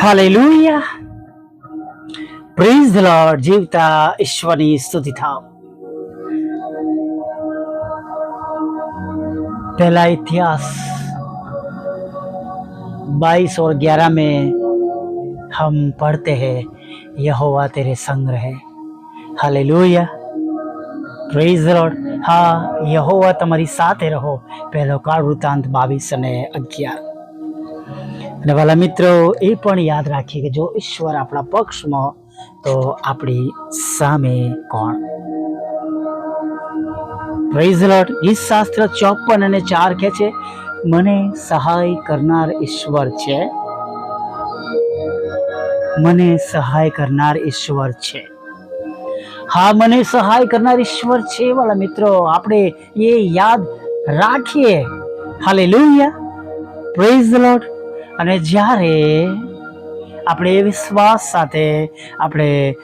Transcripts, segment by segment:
Hallelujah praise the lord જીવતા ઈશ્વરની સ્તુતિ થાવ पहला इतिहास 22 और 11 में हम पढ़ते हैं यहोवा तेरे संग रहे हालेलुया પ્રેઝ લોર્ડ હા યહોવા તમારી સાથે રહો પહેલો કાળ વૃત્તાંત બાવીસ અને અગિયાર અને વાલા મિત્રો, એ પણ યાદ રાખીએ કે જો ઈશ્વર આપણા પક્ષમાં, તો આપણી સામે કોણ? પ્રેઝ લોર્ડ ગીત શાસ્ત્ર ચોપન અને ચાર કહે છે, મને સહાય કરનાર ઈશ્વર છે. મને સહાય કરનાર ઈશ્વર છે. હા, મને સહાય કરનાર ઈશ્વર છે, વાલા મિત્રો. આપણે એ યાદ રાખીએ. હાલેલુયા પ્રેઝ લોર્ડ અને જ્યારે આપણે એ વિશ્વાસ સાથે આપણે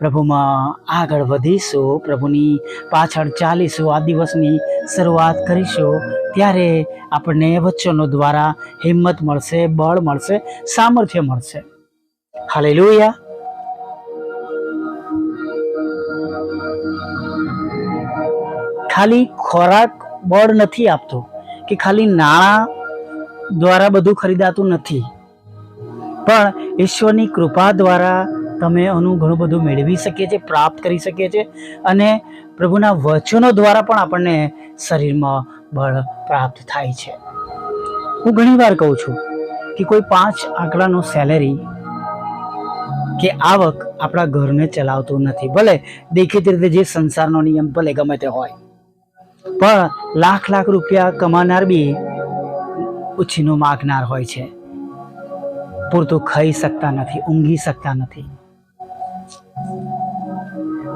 પ્રભુમાં આગળ વધીશું, પ્રભુની પાછળ ચાલીશું, આ દિવસની શરૂઆત કરીશું, ત્યારે આપણને વચનો દ્વારા હિંમત મળશે, બળ મળશે, સામર્થ્ય મળશે. હાલેલુયા. ખાલી ખોરાક બળ નથી આપતો, કે ખાલી નાણાં દ્વારા બધું ખરીદાતું નથી. પણ ઈશ્વરની કૃપા દ્વારા તમે આનું ઘણું બધું મેળવી શકીએ છીએ, પ્રાપ્ત કરી શકીએ છીએ અને પ્રભુના વચનો દ્વારા પણ આપણને શરીરમાં બળ પ્રાપ્ત થાય છે. હું ઘણીવાર કહું છું કે કોઈ પાંચ આંકડાનો સેલેરી કે આવક આપણા ઘરને ચલાવતું નથી. ભલે દેખીતી રીતે જે સંસારનો નિયમ ભલે ગમે તે હોય. પણ લાખ લાખ રૂપિયા કમાનાર બી ઉછીનું માગનાર હોય છે. પૂરતું ખાઈ શકતા નથી, ઊંઘી શકતા નથી.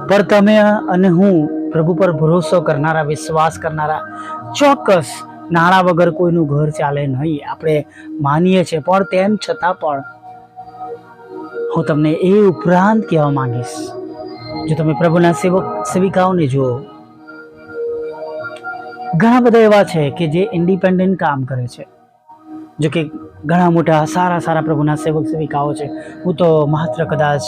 પણ તમે અને હું પ્રભુ પર ભરોસો કરનારા, વિશ્વાસ કરનારા, ચોક્કસ નાણાં વગર કોઈનું ઘર ચાલે નહીં, આપણે માનીએ છીએ. પણ તેમ છતાં પણ હું તમને એ ઉપરાંત કહેવા માંગીશ, જો તમે પ્રભુના સેવક, સેવિકાઓને જુઓ. ઘણા બધા એવા છે કે જે ઇન્ડિપેન્ડન્ટ કામ કરે છે. જો કે ઘણા મોટા સારા સારા પ્રભુના સેવક સેવિકાઓ છે. હું તો માત્ર કદાચ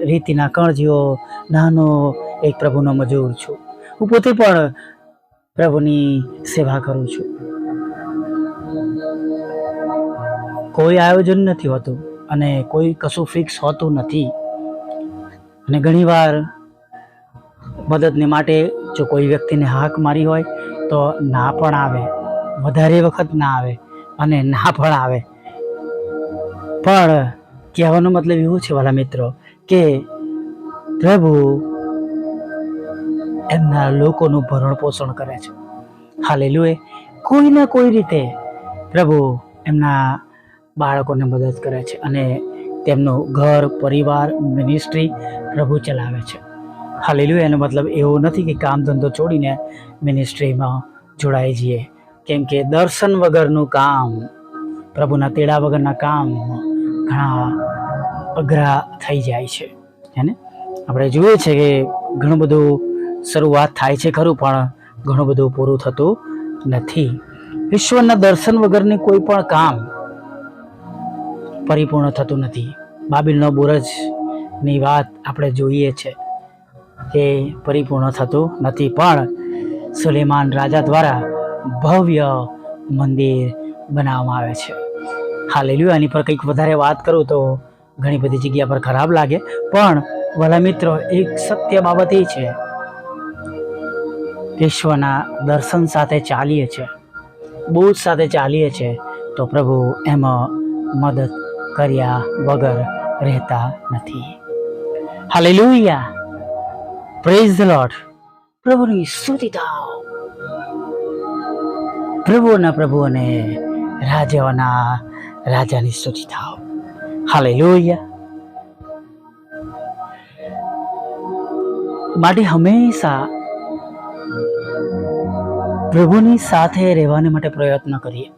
રીતિના કણજીઓ, નાનો એક પ્રભુનો મજૂર છું. હું પોતે પણ પ્રભુની સેવા કરું છું. કોઈ આયોજન નથી હોતું અને કોઈ કશું ફિક્સ હોતું નથી. અને ઘણીવાર મદદને માટે જો કોઈ વ્યક્તિને હાક મારી હોય તો ના પણ આવે. વધારે વખત ના આવે. અને ના ફળ આવે પણ કહેવાનો મતલબ એવો છે વાલા મિત્રો કે પ્રભુ એમના લોકોનું ભરણ પોષણ કરે છે. હાલેલુએ કોઈ ના કોઈ રીતે પ્રભુ એમના બાળકોને મદદ કરે છે અને તેમનું ઘર, પરિવાર મિનિસ્ટ્રી પ્રભુ ચલાવે છે. હાલેલુએ એનો મતલબ એવો નથી કે કામ ધંધો છોડીને મિનિસ્ટ્રીમાં જોડાઈ જઈએ. કેમ કે દર્શન વગરનું કામ, પ્રભુના તેડા વગરના કામ ઘણા અઘરા થઈ જાય છે હેને આપણે જોઈએ છે કે ઘણું બધું શરૂઆત થાય છે ખરું, પણ ઘણું બધું પૂરું થતું નથી. ઈશ્વરના દર્શન વગરની કોઈ પણ કામ પરિપૂર્ણ થતું નથી. બાબિલનો બુરજની વાત આપણે જોઈએ છે એ પરિપૂર્ણ થતું નથી, પણ સુલેમાન રાજા દ્વારા ભવ્ય મંદિર બનાવવામાં આવે છે. હાલેલુયા એની પર કંઈક વધારે વાત કરું તો ઘણી બધી જગ્યા પર ખરાબ લાગે. પણ, વાલા મિત્રો, એક સત્ય બાબત એ છે. વિશ્વના દર્શન સાથે ચાલીએ છે. બોધ સાથે ચાલીએ છે તો પ્રભુ એમાં મદદ કર્યા વગર રહેતા નથી. હાલેલુયા. પ્રેઝ ધ પ્રભુની સ્તુતિ થાઓ પ્રભુના પ્રભુ અને રાજાઓના રાજાની સ્તુતિ થાઓ હાલેલુયા. માટે હંમેશા પ્રભુની સાથે રહેવાને માટે પ્રયત્ન કરીએ.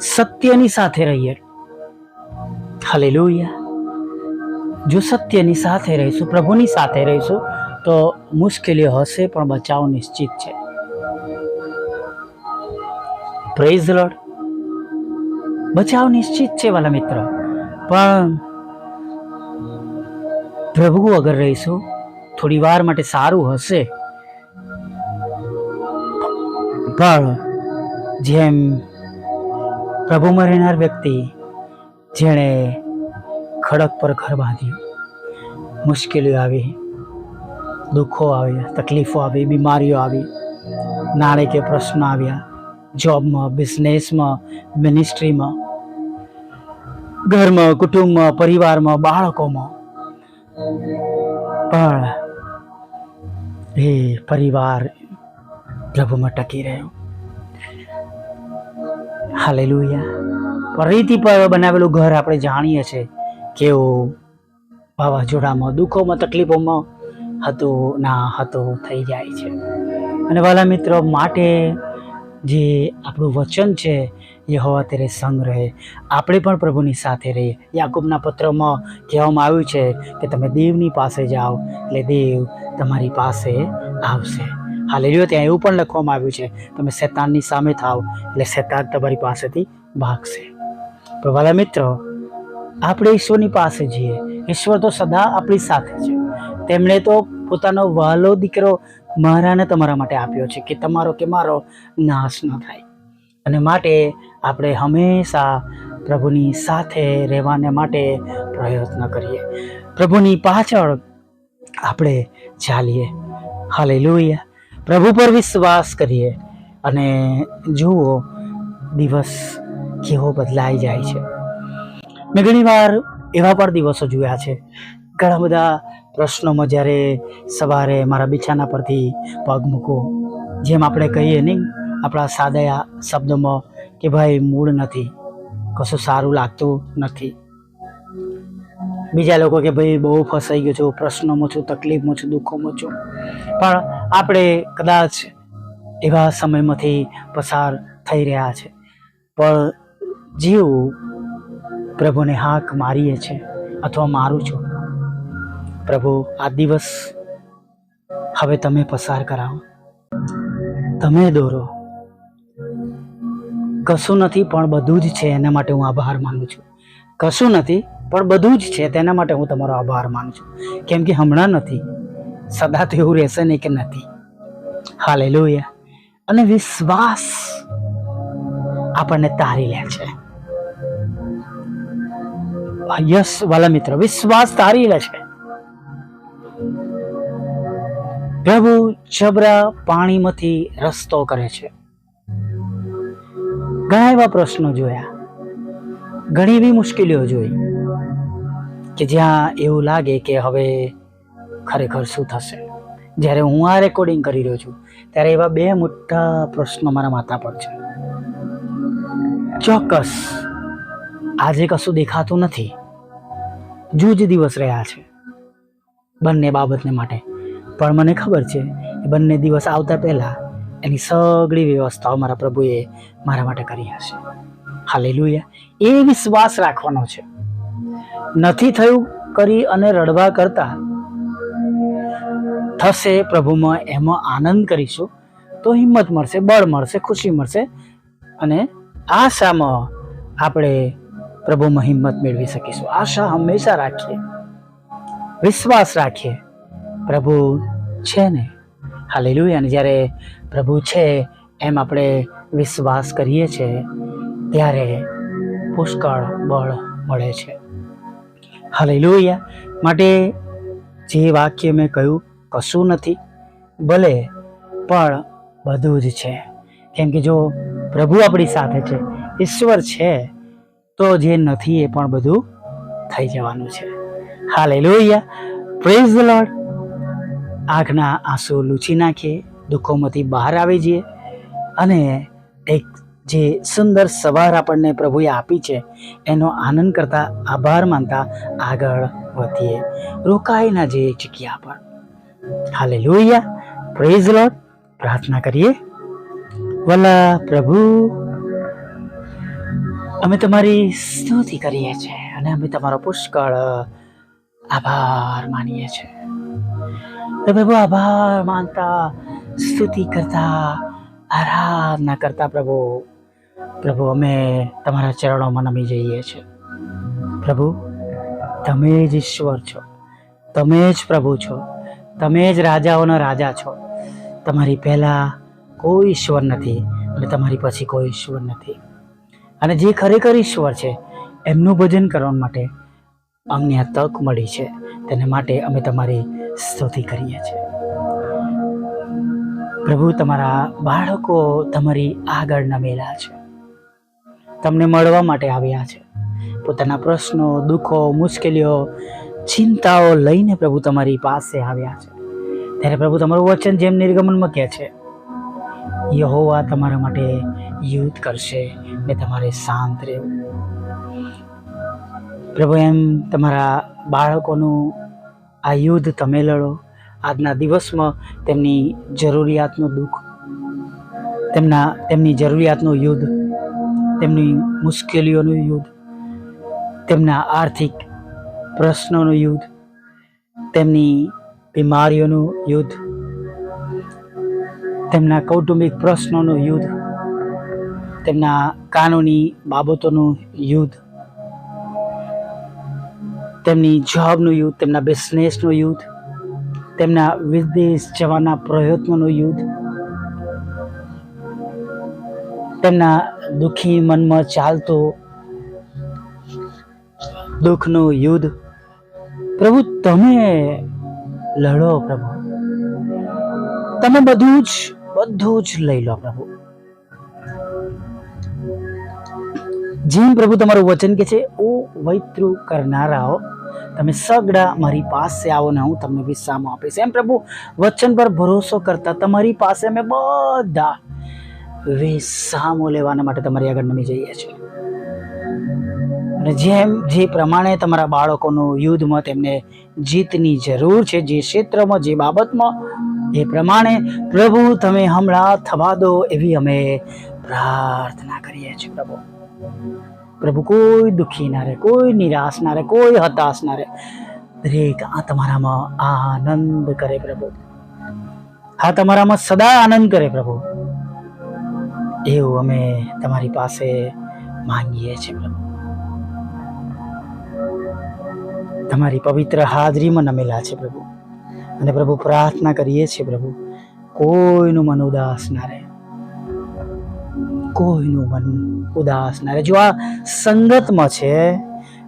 સત્યની સાથે રહીએ. હાલે જો સત્યની સાથે રહીશું, પ્રભુની સાથે રહીશું, તો મુશ્કેલીઓ હશે, પણ બચાવ નિશ્ચિત છે. પ્રેઝ લોડ બચાવ નિશ્ચિત છે વાલા મિત્ર. પણ પ્રભુ અગર રહીશું, થોડી વાર માટે સારું હશે. પણ જેમ પ્રભુમાં રહેનાર વ્યક્તિ, જેણે ખડક પર ઘર બાંધ્યું, મુશ્કેલીઓ આવી, દુઃખો આવ્યા તકલીફો આવી, બીમારીઓ આવી, નાણાકીય પ્રશ્નો આવ્યા જોબમાં બિઝનેસમાં મિનિસ્ટ્રીમાં ઘરમાં, કુટુંબમાં, પરિવારમાં, બાળકોમાં. પણ એ પરિવાર પ્રભુમાં ટકી રહ્યો. હાલે ફરીથી બનાવેલું ઘર આપણે જાણીએ છીએ કેવું વાવાઝોડામાં, દુઃખોમાં, તકલીફોમાં હતું ના હતું થઈ જાય છે. અને વાલા મિત્રો, માટે જે આપણું વચન છે એ હોવા ત્યારે સંગ રહે. આપણે પણ પ્રભુની સાથે રહીએ. યાકૂબના પત્રમાં કહેવામાં આવ્યું છે કે તમે દેવની પાસે જાઓ, એટલે દેવ તમારી પાસે આવશે. હાલેલુયા. ત્યાં એવું પણ લખવામાં આવ્યું છે, તમે શેતાનની સામે થાવ એટલે શેતાન તમારી પાસેથી ભાગશે. પણ વાલા મિત્રો, આપણે ઈશ્વરની પાસે જઈએ. ઈશ્વર તો સદા આપણી સાથે છે. તેમણે તો પોતાનો વહાલો દીકરો મારાને તમારા માટે આપ્યો છે કે તમારો કે મારો નાશ ન થાય. અને માટે આપણે હંમેશા પ્રભુની સાથે રહેવાને માટે પ્રયત્ન કરીએ. પ્રભુની પાછળ આપણે ચાલીએ. હાલે પ્રભુ પર વિશ્વાસ કરીએ. અને જુઓ, દિવસ કેવો બદલાઈ જાય છે. મેં ઘણી વાર એવા પણ દિવસો જોયા છે. ઘણા બધા પ્રશ્નોમાં જ્યારે સવારે મારા બિછાના પરથી પગ મૂકો, જેમ આપણે કહીએ નહીં, આપણા સાદા શબ્દોમાં કે ભાઈ મૂળ નથી, કશું સારું લાગતું નથી. બીજા લોકો કે ભાઈ બહુ ફસાઈ ગયો છું, પ્રશ્નોમાં છું, તકલીફમાં છું, દુઃખોમાં છું. પણ આપણે કદાચ એવા સમયમાંથી પસાર થઈ રહ્યા છે. પણ જીવ પ્રભુને હાક મારીએ છે, અથવા મારું છું. પ્રભુ, આ દિવસ હવે તમે પસાર કરાવો. તમે દોરો. કશું નથી, પણ બધું જ છે એના માટે હું આભાર માનું છું. કશું નથી, પણ બધું જ છે તેના માટે હું તમારો આભાર માનું છું. કેમ કે હમણાં નથી, સદા તો એવું રહેશે નહીં કે નથી. હાલે અને વિશ્વાસ આપણને તારી લે છે. યસ વાલા મિત્ર, વિશ્વાસ તારી લે છે. પ્રભુ જબરા પાણીમાંથી રસ્તો કરે છે. ઘણા એવા પ્રશ્નો જોયા. ઘણી એવી મુશ્કેલીઓ જોઈ કે જ્યાં એવું લાગે કે હવે ખરેખર શું થશે. જ્યારે હું આ રેકોર્ડિંગ કરી રહ્યો છું, ત્યારે એવા બે મોટા પ્રશ્નો મારા માથા પર છે. ચોક્કસ આજે કશું દેખાતું નથી. જૂજ દિવસ રહ્યા છે. બંને બાબતને માટે પણ મને ખબર છે એ બંને દિવસ આવતા પહેલાં એની સગળી વ્યવસ્થાઓ મારા પ્રભુએ મારા માટે કરી હશે. હાલેલુયા. એ વિશ્વાસ રાખવાનો છે. નથી થયું કરી અને રડવા કરતા થશે પ્રભુમાં એમાં આનંદ કરીશું, તો હિંમત મળશે, બળ મળશે, ખુશી મળશે અને આશામાં આપણે પ્રભુમાં હિંમત મેળવી શકીશું. આશા હંમેશા રાખીએ. વિશ્વાસ રાખીએ. પ્રભુ છે ને? હાલેલુયા. અને જ્યારે પ્રભુ છે એમ આપણે વિશ્વાસ કરીએ છીએ ત્યારે પુષ્કળ બળ મળે છે. હાલેલુયા. માટે જે વાક્ય મેં કહ્યું, કશું નથી, ભલે, પણ બધું જ છે. કેમ કે જો પ્રભુ આપણી સાથે છે, ઈશ્વર છે, તો જે નથી એ પણ બધું થઈ જવાનું છે. હાલેલુયા. પ્રેઝ ધ લોર્ડ આંખના આંસુ લૂછી નાખીએ, દુઃખોમાંથી બહાર આવી જઈએ અને એક જે સુંદર સવાર આપણને પ્રભુએ આપી છે, એનો આનંદ કરતા આભાર માનતા આગળ વધીએ. રોકાય ના જઈએ જગ્યા પર હાલે લોહિયા પ્રેઝ લોટ પ્રાર્થના કરીએ. વલા પ્રભુ, અમે તમારી સ્તુતિ કરીએ છીએ અને અમે તમારો પુષ્કળ આભાર માનીએ છીએ. પ્રભુ આભાર માનતા, સ્તુતિ કરતા, આરાધના કરતા પ્રભુ. પ્રભુ, અમે તમારા ચરણોમાં નમી જઈએ છીએ. પ્રભુ, તમે જ ઈશ્વર છો. તમે જ પ્રભુ છો. તમે જ રાજાઓના રાજા છો. તમારી પહેલાં કોઈ ઈશ્વર નથી અને તમારી પછી કોઈ ઈશ્વર નથી. અને જે ખરેખર ઈશ્વર છે, એમનું ભજન કરવા માટે અમને આ તક મળી છે. તેને માટે અમે તમારી સ્તુતિ કરીએ છીએ. પ્રભુ, તમારા બાળકો તમારી આગળ નમેલા છે. તમને મળવા માટે આવ્યા છે. પોતાના પ્રશ્નો, દુઃખો, મુશ્કેલીઓ, ચિંતાઓ લઈને પ્રભુ તમારી પાસે આવ્યા છે. ત્યારે પ્રભુ, તમારું વચન જેમ નિર્ગમનમાં કહે છે, યહોવા તમારા માટે યુદ્ધ કરશે, ને તમારે શાંત રહેવું. પ્રભુ, એમ તમારા બાળકોનું આ યુદ્ધ તમે લડો. આજના દિવસમાં તેમની જરૂરિયાતનું દુઃખ, તેમના, તેમની જરૂરિયાતનું યુદ્ધ, તેમની મુશ્કેલીઓનું યુદ્ધ, તેમના આર્થિક પ્રશ્નોનું યુદ્ધ, તેમની બીમારીઓનું યુદ્ધ, તેમના કૌટુંબિક પ્રશ્નોનું યુદ્ધ, તેમના કાનૂની બાબતોનું યુદ્ધ તેમની જોબનું યુદ્ધ, તેમના બિઝનેસનું યુદ્ધ, તેમના વિદેશ જવાના પ્રયત્નોનું યુદ્ધ, તેમના દુઃખી મનમાં ચાલતો દુઃખનું યુદ્ધ. પ્રભુ, તમે લડો પ્રભુ. તમે બધું જ બધું જ લઈ લો પ્રભુ. જેમ પ્રભુ તમારું વચન કે છે, ઓ વૈતૃ કરનારાઓ તમે સગડા મારી પાસે આવો ને હું તમને વિશ્રામ આપીશ. એમ પ્રભુ, વચન પર ભરોસો કરતા તમારી પાસે અમે બધા વિશ્રામો લેવાના માટે તમારી આગળ નમી જઈએ છીએ. અને જેમ, જે પ્રમાણે તમારા બાળકોનું યુદ્ધમાં તેમને જીતની જરૂર છે, જે ક્ષેત્રમાં, જે બાબતમાં, એ પ્રમાણે પ્રભુ, તમે હમણાં થવા દો એવી અમે પ્રાર્થના કરીએ છીએ પ્રભુ. પ્રભુ, કોઈ દુઃખી ના રહે, કોઈ નિરાશ ના રહે, કોઈ હતાશ ના રહે. દરેક આ તમારામાં આનંદ કરે પ્રભુ. હા, તમારામાં સદા આનંદ કરે પ્રભુ. એવું અમે તમારી પાસે માંગીએ છીએ પ્રભુ. તમારી પવિત્ર હાજરીમાં નમેલા છે પ્રભુ. અને પ્રભુ, પ્રાર્થના કરીએ છીએ પ્રભુ, કોઈનું મન ઉદાસ ના રહે. કોઈનું મન ઉદાસ ના. રહે જો આ સંગતમાં છે,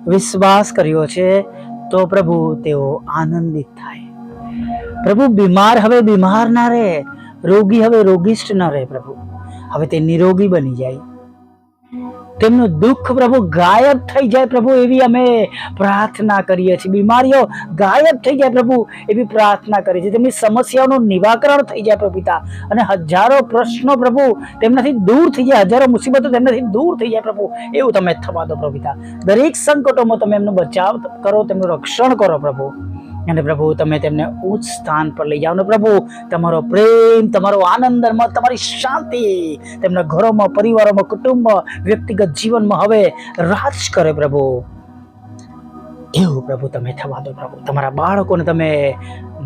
વિશ્વાસ કર્યો છે, તો પ્રભુ તેઓ આનંદિત થાય. પ્રભુ બીમાર હવે બીમાર ના રહે, રોગી હવે રોગિષ્ઠ ના રહે પ્રભુ. હવે તે નિરોગી બની જાય. તેમનું દુઃખ પ્રભુ ગાયબ થઈ જાય પ્રભુ એવી અમે પ્રાર્થના કરીએ છીએ. બીમારીઓ ગાયબ થઈ જાય પ્રભુ એવી પ્રાર્થના કરીએ છીએ. તેમની સમસ્યાઓનું નિવાકરણ થઈ જાય પ્રભુ અને હજારો પ્રશ્નો પ્રભુ તેમનાથી દૂર થઈ જાય. હજારો મુસીબતો તેમનાથી દૂર થઈ જાય પ્રભુ. એવું તમે થવા દો પ્રભુ દરેક સંકટોમાં તમે એમનો બચાવ કરો, તેમનું રક્ષણ કરો પ્રભુ. અને પ્રભુ, તમે તેમને ઉચ્ચ સ્થાન પર લઈ જાઓ. અને પ્રભુ, તમારો પ્રેમ, તમારો આનંદ તમારી શાંતિ, તેમના ઘરોમાં, પરિવારોમાં, કુટુંબમાં, વ્યક્તિગત જીવનમાં હવે રાજ કરે પ્રભુ. એવું પ્રભુ, તમે થવા દો પ્રભુ. તમારા બાળકોને તમે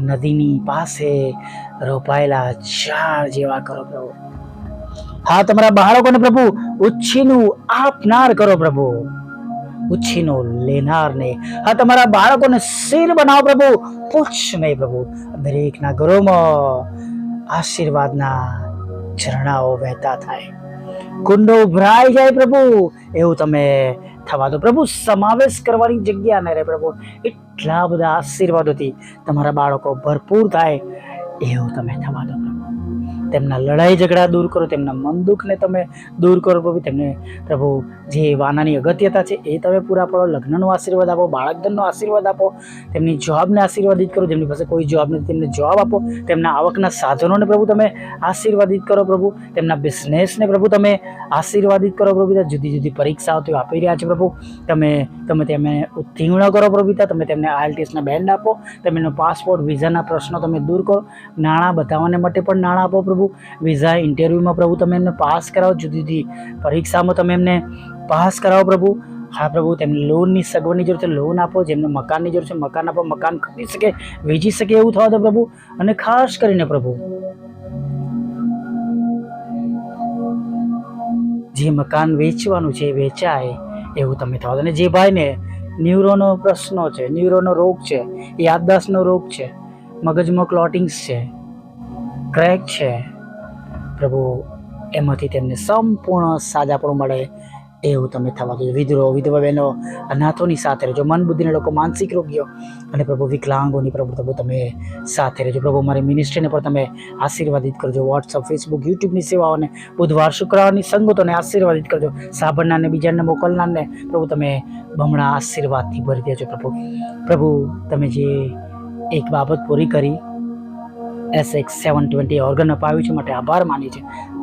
નદીની પાસે રોપાયેલા ઝાડ જેવા કરો પ્રભુ. હા, તમારા બાળકોને પ્રભુ, ઉછીનું આપનાર કરો પ્રભુ. ઉછીનો લેનાર ને હા, તમારા બાળકોને શિર બનાવો પ્રભુ. પૂછ નહીં પ્રભુ. દરેકના ઘરોમાં આશીર્વાદના ઝરણાઓ વહેતા થાય. કુંડો ઉભરાઈ જાય પ્રભુ. એવું તમે થવા દો. પ્રભુ, સમાવેશ કરવાની જગ્યા ન રહે પ્રભુ. એટલા બધા આશીર્વાદોથી તમારા બાળકો ભરપૂર થાય. એવું તમે થવા દો પ્રભુ. તેમના લડાઈ ઝઘડા દૂર કરો, તેમના મન દુઃખને તમે દૂર કરો, પ્રભુ. તેમને પ્રભુ, જે વાનાની અગત્યતા છે એ તમે પૂરા પાડો, લગ્નનો આશીર્વાદ આપો, બાળકધનનો આશીર્વાદ આપો, તેમની જોબને આશીર્વાદિત કરો. જેમની પાસે કોઈ જોબ નથી, તેમને જોબ આપો. તેમના આવકના સાધનોને પ્રભુ તમે આશીર્વાદિત કરો, પ્રભુ. તેમના બિઝનેસને પ્રભુ તમે આશીર્વાદિત કરો, પ્રભુ. જુદી જુદી પરીક્ષાઓ તેઓ આપી રહ્યા છે, પ્રભુ. તમે તમે તેમને ઉત્તીર્ણ કરો પ્રભુતા તમે તેમને આઈએલટીએસના બેન્ડ આપો. તમે એનો પાસપોર્ટ, વિઝાના પ્રશ્નો તમે દૂર કરો. નાણાં બતાવવાને માટે પણ નાણાં આપો, પ્રભુ. વિઝા ઇન્ટરવ્યૂમાં પ્રભુ તમે એમને પાસ કરાવો જુદી જુદી પરીક્ષામાં તમે એમને પાસ કરાવો પ્રભુ. હા પ્રભુ, તેમને લોનની સગવડની જરૂર છે, લોન આપો જેમને મકાનની જરૂર છે, મકાન આપો, મકાન ખરીદી શકે, વેચી શકે એવું થવા દો પ્રભુ. અને ખાસ કરીને પ્રભુ, જે મકાન વેચવાનું છે, એ વેચાય, એવું તમે થવા દો. અને જે ભાઈને ન્યુરોનો પ્રશ્નો છે, ન્યુરોનો રોગ છે યાદદાસ્તનો રોગ છે, મગજમાં ક્લોટિંગ્સ છે ક્રેક છે પ્રભુ, એમાંથી તેમને સંપૂર્ણ સાજાપણું મળે એવું તમે થવા દો વિધરો, વિધવા બહેનો, અનાથોની સાથે રહેજો. મન બુદ્ધિને લોકો, માનસિક રોગીઓ અને પ્રભુ, વિકલાંગોની પ્રભુ પ્રભુ તમે સાથે રહેજો. પ્રભુ મારી મિનિસ્ટ્રીને પણ તમે આશીર્વાદિત કરજો. વોટ્સઅપ ફેસબુક યુટ્યુબની સેવાઓને બુધવાર, શુક્રવારની સંગતોને આશીર્વાદિત કરજો. સાબરનાને બીજાને, મોકલનારને પ્રભુ, તમે બમણા આશીર્વાદથી ભરી દેજો પ્રભુ. પ્રભુ, તમે જે એક બાબત પૂરી કરી S X seven twenty organ અપાવ્યું છે, માટે આભાર માની છે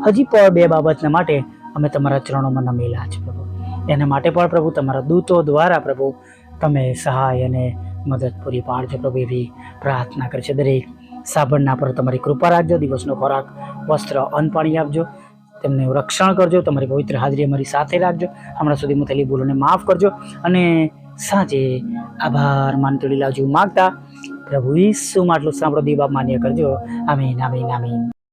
હજી પણ બે બાબતના માટે અમે તમારા ચરણોમાં નમેલા છે પ્રભુ. એના માટે પણ, પ્રભુ, તમારા દૂતો દ્વારા, પ્રભુ, તમે સહાય અને મદદ પૂરી પાડજો, પ્રભુ, એવી પ્રાર્થના કરે છે. દરેક સાબણના પર તમારી કૃપા રાખજો, દિવસનો ખોરાક, વસ્ત્ર, અન્ન પાણી આપજો. તેમને રક્ષણ કરજો, તમારી પવિત્ર હાજરી અમારી સાથે રાખજો. હમણાં સુધી હું થયેલી ભૂલોને માફ કરજો અને સાંજે આભાર માનતોડી લાવજો. માગતા પ્રભુ ઈસુ માટલું સાંભળો દીવા માન્ય કરજો. આમીન આમીન આમીન.